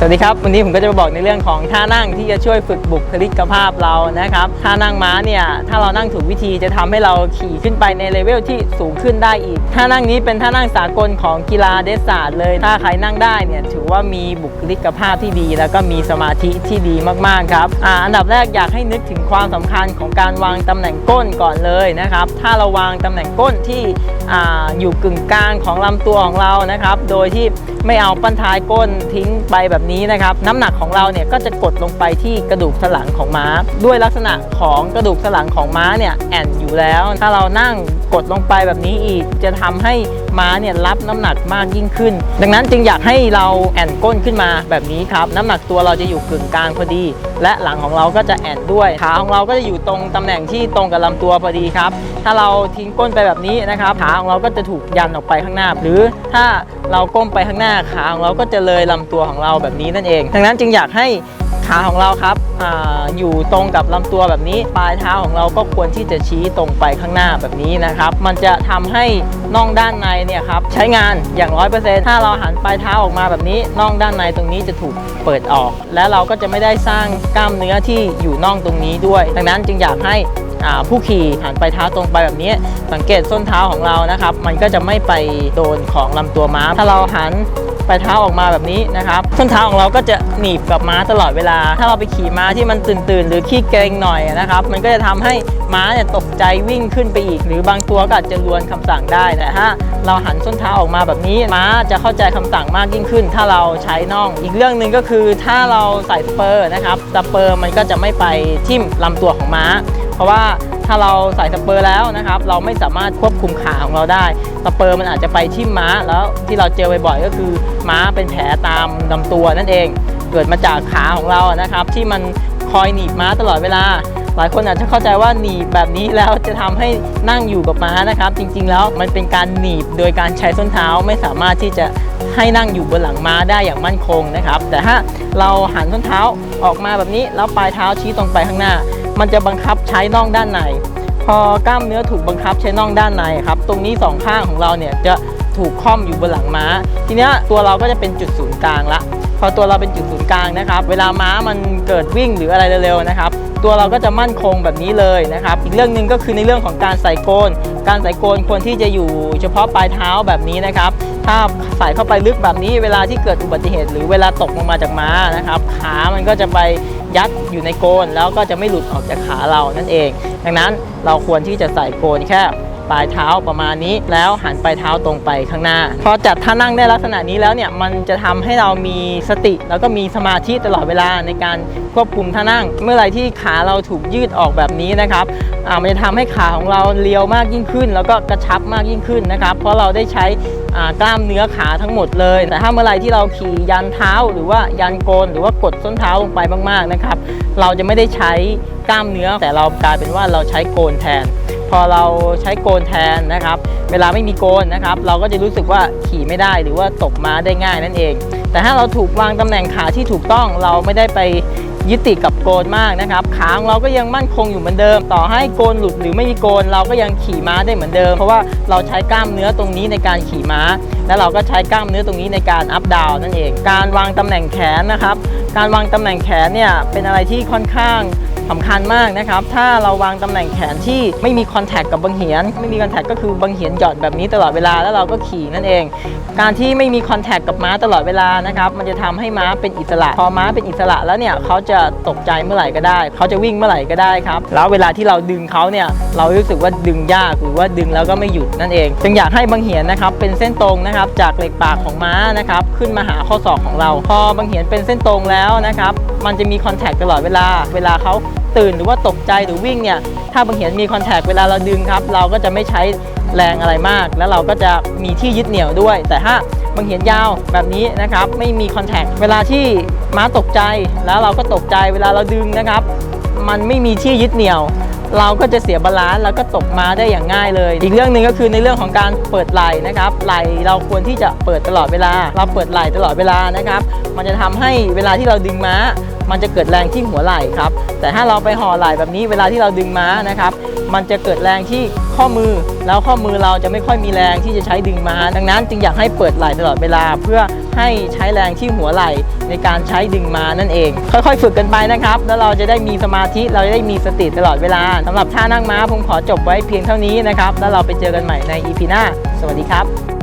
สวัสดีครับ วันนี้ผมก็จะมาบอกในเรื่องของท่านั่งที่จะช่วยฝึกบุคลิกภาพเรานะครับท่านั่งม้าเนี่ยถ้าเรานั่งถูกวิธีจะทำให้เราขี่ขึ้นไปในเลเวลที่สูงขึ้นได้อีกท่านั่งนี้เป็นท่านั่งสากลของกีฬาเดสซาร์ดเลย ถ้าใครนั่งได้เนี่ยถือว่ามีบุคลิกภาพที่ดี แล้วก็มีสมาธิที่ดีมากๆครับออันดับแรกอยากให้นึกถึงความสำคัญของการวางตำแหน่งก้นก่อนเลยนะครับถ้าเราวางตำแหน่งก้นที่ออยู่กึ่งกลางของลำตัวของเรานะครับโดยที่ ไม่เอาปั้นท้ายก้นทิ้งไปแบบนี้นะครับน้ำหนักของเราเนี่ยก็จะกดลงไปที่กระดูกสันหลังของม้า ด้วยลักษณะของกระดูกสันหลังของม้าเนี่ยแอนอยู่แล้ว ถ้าเรานั่งกดลงไปแบบนี้อีกจะทำให้ ม้าเนี่ยรับน้ำหนักมากยิ่งขึ้น ดังนั้นจึงอยากให้เราแอนก้นขึ้นมาแบบนี้ครับ น้ำหนักตัวเราจะอยู่กึ่งกลางพอดี และหลังของเราก็จะแอนด้วยขาของเราก็จะอยู่ตรงตำแหน่งที่ตรงกับลำตัวพอดีครับ ถ้าเราทิ้งก้นไปแบบนี้นะครับขาของเราก็จะถูกยันออกไปข้างหน้า หรือถ้าเราก้มไปข้างหน้าขาของเราก็จะเลยลำตัวของเราแบบนี้นั่นเอง ดังนั้นจึงอยากให้ ขาของเราครับออยู่ตรงกับลำตัวแบบนี้ ปลายเท้าของเราก็ควรที่จะชี้ตรงไปข้างหน้าแบบนี้นะครับ มันจะทำให้น่องด้านในเนี่ยครับใช้งานอย่างร้อยเปอร์เซ็นต์ถ้าเราหันปลายเท้าออกมาแบบนี้น่องด้านในตรงนี้จะถูกเปิดออก และเราก็จะไม่ได้สร้างกล้ามเนื้อที่อยู่น่องตรงนี้ด้วย ดังนั้นจึงอยากให้ผู้ขี่หันไปเท้าตรงไปแบบนี้ สังเกตส้นเท้าของเรานะครับ มันก็จะไม่ไปโดนของลำตัวม้า ถ้าเราหัน ไปเท้าออกมาแบบนี้นะครับส้นเท้าของเราก็จะหนีบกับม้าตลอดเวลา ถ้าเราไปขี่ม้าที่มันตื่นตื่นหรือขี้เกรงหน่อยนะครับ มันก็จะทำให้ม้าเนี่ยตกใจวิ่งขึ้นไปอีก หรือบางตัวก็อาจจะลวนคำสั่งได้แต่ถ้าเราหันส้นเท้าออกมาแบบนี้ ม้าจะเข้าใจคำสั่งมากยิ่งขึ้น ถ้าเราใช้น่อง อีกเรื่องหนึ่งก็คือถ้าเราใส่สเปอร์นะครับสเปอร์มันก็จะไม่ไปทิ่มลำตัวของม้า เพราะว่าถ้าเราใส่สเปอร์แล้วนะครับ เราไม่สามารถควบคุมขาของเราได้สเปอร์มันอาจจะไปทิ่มม้าแล้วที่เราเจอบ่อยๆก็คือม้าเป็นแผลตามลำตัวนั่นเอง เกิดมาจากขาของเรานะครับ ที่มันคอยหนีบม้าตลอดเวลา หลายคนอาจจะเข้าใจว่าหนีบแบบนี้แล้วจะทำให้นั่งอยู่กับม้านะครับ จริงๆแล้วมันเป็นการหนีบโดยการใช้ส้นเท้าไม่สามารถที่จะให้นั่งอยู่บนหลังม้าได้อย่างมั่นคงนะครับ แต่ถ้าเราหันส้นเท้าออกมาแบบนี้แล้วปลายเท้าชี้ตรงไปข้างหน้า มันจะบังคับใช้น่องด้านใน พอกล้ามเนื้อถูกบังคับใช้น่องด้านในครับ ตรงนี้สองข้างของเราเนี่ยจะถูกค่อมอยู่บนหลังม้า ทีเนี้ยตัวเราก็จะเป็นจุดศูนย์กลางละ พอตัวเราเป็นจุดศูนย์กลางนะครับ เวลาม้ามันเกิดวิ่งหรืออะไรเร็วๆนะครับ ตัวเราก็จะมั่นคงแบบนี้เลยนะครับ อีกเรื่องหนึ่งก็คือในเรื่องของการใส่โกน การใส่โกนควรที่จะอยู่เฉพาะปลายเท้าแบบนี้นะครับ ถ้าใส่เข้าไปลึกแบบนี้เวลาที่เกิดอุบัติเหตุ หรือเวลาตกลงมาจากม้านะครับ ขามันก็จะไปยัดอยู่ในโกน แล้วก็จะไม่หลุดออกจากขาเรานั่นเอง ดังนั้นเราควรที่จะใส่โกนแค่ปลายเท้าประมาณนี้แล้วหันปลายเท้าตรงไปข้างหน้า พอจัดท่านั่งได้ลักษณะนี้แล้วเนี่ยมันจะทำให้เรามีสติ แล้วก็มีสมาธิตลอดเวลาในการควบคุมท่านั่ง เมื่อไรที่ขาเราถูกยืดออกแบบนี้นะครับอ่ามันจะทำให้ขาของเราเลียวมากยิ่งขึ้น แล้วก็กระชับมากยิ่งขึ้นนะครับ เพราะเราได้ใช้ กล้ามเนื้อขาทั้งหมดเลย แต่ถ้าเมื่อไรที่เราขี่ยันเท้าหรือว่ายันโกนหรือว่ากดส้นเท้าลงไปมากๆนะครับ เราจะไม่ได้ใช้กล้ามเนื้อ แต่เรากลายเป็นว่าเราใช้โกนแทน พอเราใช้โกนแทนนะครับ เวลาไม่มีโกนนะครับ เราก็จะรู้สึกว่าขี่ไม่ได้หรือว่าตกม้าได้ง่ายนั่นเอง แต่ถ้าเราถูกวางตำแหน่งขาที่ถูกต้องเราไม่ได้ไป ยึดติดกับโกนมากนะครับขาของเราก็ยังมั่นคงอยู่เหมือนเดิม ต่อให้โกนหลุดหรือไม่มีโกน เราก็ยังขี่ม้าได้เหมือนเดิม เพราะว่าเราใช้กล้ามเนื้อตรงนี้ในการขี่ม้า และเราก็ใช้กล้ามเนื้อตรงนี้ในการอัพดาวนั่นเอง การวางตำแหน่งแขนนะครับ การวางตำแหน่งแขนเนี่ยเป็นอะไรที่ค่อนข้าง สำคัญมากนะครับ ถ้าเราวางตำแหน่งแขนที่ไม่มีคอนแทคกับบังเหียน ไม่มีคอนแทคก็คือบังเหียนหย่อนแบบนี้ตลอดเวลาแล้วเราก็ขี่นั่นเอง การที่ไม่มีคอนแทคกับม้าตลอดเวลานะครับ มันจะทำให้ม้าเป็นอิสระ พอม้าเป็นอิสระแล้วเนี่ยเขาจะตกใจเมื่อไหร่ก็ได้ เขาจะวิ่งเมื่อไหร่ก็ได้ครับ แล้วเวลาที่เราดึงเขาเนี่ย เรารู้สึกว่าดึงยากหรือว่าดึงแล้วก็ไม่หยุดนั่นเอง จึงอยากให้บังเหียนนะครับเป็นเส้นตรงนะครับจากเหล็กปากของม้านะครับขึ้นมาหาข้อศอกของเรา พอบังเหียนเป็นเส้นตรงแล้วนะครับ มันจะมีคอนแทคตลอดเวลา เวลาเขาตื่นหรือว่าตกใจหรือวิ่งเนี่ย ถ้าบางเหียนมีคอนแทคเวลาเราดึงครับ เราก็จะไม่ใช้แรงอะไรมาก แล้วเราก็จะมีที่ยึดเหนี่ยวด้วย แต่ถ้าบางเหียนยาวแบบนี้นะครับ ไม่มีคอนแทค เวลาที่ม้าตกใจแล้วเราก็ตกใจ เวลาเราดึงนะครับ มันไม่มีที่ยึดเหนี่ยว เราก็จะเสียบาลานซ์แล้วก็ตกม้าได้อย่างง่ายเลย อีกเรื่องหนึ่งก็คือในเรื่องของการเปิดไหล่นะครับไหล่เราควรที่จะเปิดตลอดเวลา เราเปิดไหล่ตลอดเวลานะครับ มันจะทำให้เวลาที่เราดึงม้า มันจะเกิดแรงที่หัวไหล่ครับแต่ถ้าเราไปห่อไหล่แบบนี้เวลาที่เราดึงม้านะครับมันจะเกิดแรงที่ข้อมือแล้วข้อมือเราจะไม่ค่อยมีแรงที่จะใช้ดึงม้าดังนั้นจึงอยากให้เปิดไหล่ตลอดเวลาเพื่อ ให้ใช้แรงที่หัวไหล่ในการใช้ดึงมานั่นเอง ค่อยๆ ฝึกกันไปนะครับ แล้วเราจะได้มีสมาธิเราจะได้มีสติตลอดเวลาสำหรับท่านั่งม้าผมขอจบไว้เพียงเท่านี้นะครับ แล้วเราไปเจอกันใหม่ใน EP หน้า สวัสดีครับ